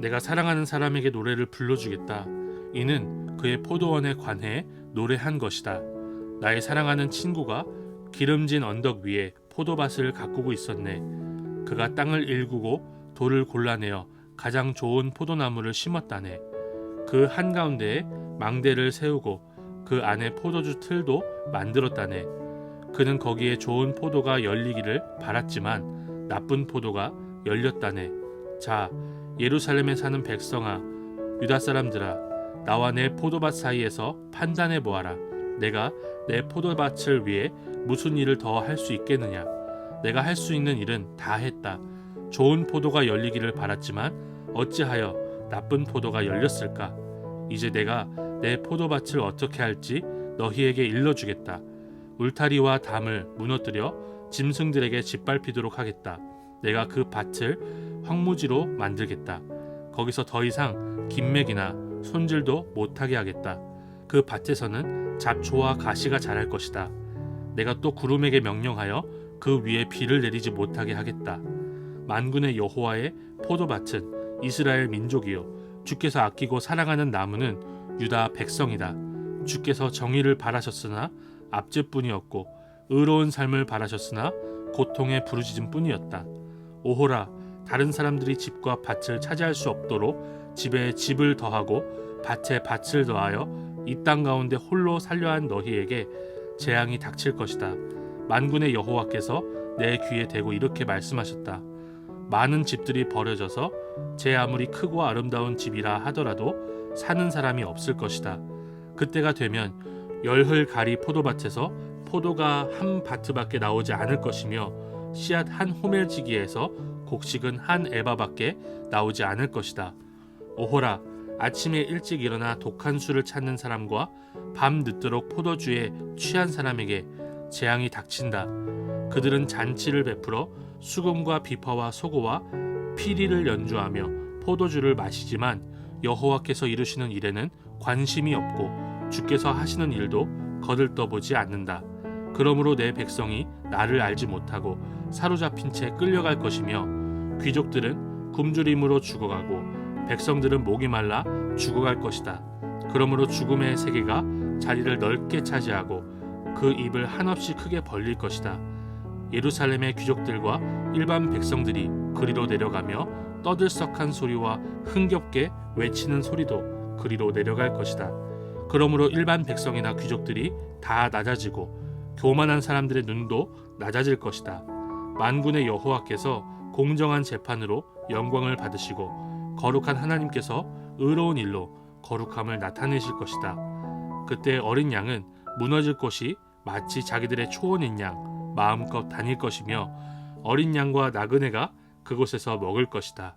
내가 사랑하는 사람에게 노래를 불러주겠다. 이는 그의 포도원에 관해 노래한 것이다. 나의 사랑하는 친구가 기름진 언덕 위에 포도밭을 가꾸고 있었네. 그가 땅을 일구고 돌을 골라내어 가장 좋은 포도나무를 심었다네. 그 한가운데에 망대를 세우고 그 안에 포도주 틀도 만들었다네. 그는 거기에 좋은 포도가 열리기를 바랐지만 나쁜 포도가 열렸다네. 자, 예루살렘에 사는 백성아, 유다 사람들아, 나와 내 포도밭 사이에서 판단해 보아라. 내가 내 포도밭을 위해 무슨 일을 더 할 수 있겠느냐? 내가 할 수 있는 일은 다 했다. 좋은 포도가 열리기를 바랐지만 어찌하여 나쁜 포도가 열렸을까? 이제 내가 내 포도밭을 어떻게 할지 너희에게 일러주겠다. 울타리와 담을 무너뜨려 짐승들에게 짓밟히도록 하겠다. 내가 그 밭을 황무지로 만들겠다. 거기서 더 이상 김맥이나 손질도 못하게 하겠다. 그 밭에서는 잡초와 가시가 자랄 것이다. 내가 또 구름에게 명령하여 그 위에 비를 내리지 못하게 하겠다. 만군의 여호와의 포도밭은 이스라엘 민족이요 주께서 아끼고 사랑하는 나무는 유다 백성이다. 주께서 정의를 바라셨으나 압제뿐이었고 의로운 삶을 바라셨으나 고통의 부르짖음뿐이었다. 오호라 다른 사람들이 집과 밭을 차지할 수 없도록 집에 집을 더하고 밭에 밭을 더하여 이 땅 가운데 홀로 살려한 너희에게 재앙이 닥칠 것이다. 만군의 여호와께서 내 귀에 대고 이렇게 말씀하셨다. 많은 집들이 버려져서 제 아무리 크고 아름다운 집이라 하더라도 사는 사람이 없을 것이다. 그때가 되면 열흘 가리 포도밭에서 포도가 한 바트밖에 나오지 않을 것이며 씨앗 한 호멜지기에서 곡식은 한 에바밖에 나오지 않을 것이다. 오호라 아침에 일찍 일어나 독한 술을 찾는 사람과 밤 늦도록 포도주에 취한 사람에게 재앙이 닥친다. 그들은 잔치를 베풀어 수금과 비파와 소고와 피리를 연주하며 포도주를 마시지만 여호와께서 이루시는 일에는 관심이 없고 주께서 하시는 일도 거들떠보지 않는다. 그러므로 내 백성이 나를 알지 못하고 사로잡힌 채 끌려갈 것이며 귀족들은 굶주림으로 죽어가고 백성들은 목이 말라 죽어갈 것이다. 그러므로 죽음의 세계가 자리를 넓게 차지하고 그 입을 한없이 크게 벌릴 것이다. 예루살렘의 귀족들과 일반 백성들이 그리로 내려가며 떠들썩한 소리와 흥겹게 외치는 소리도 그리로 내려갈 것이다. 그러므로 일반 백성이나 귀족들이 다 낮아지고 교만한 사람들의 눈도 낮아질 것이다. 만군의 여호와께서 공정한 재판으로 영광을 받으시고 거룩한 하나님께서 의로운 일로 거룩함을 나타내실 것이다. 그때 어린 양은 무너질 곳이 마치 자기들의 초원인 양 마음껏 다닐 것이며 어린 양과 나그네가 그곳에서 먹을 것이다.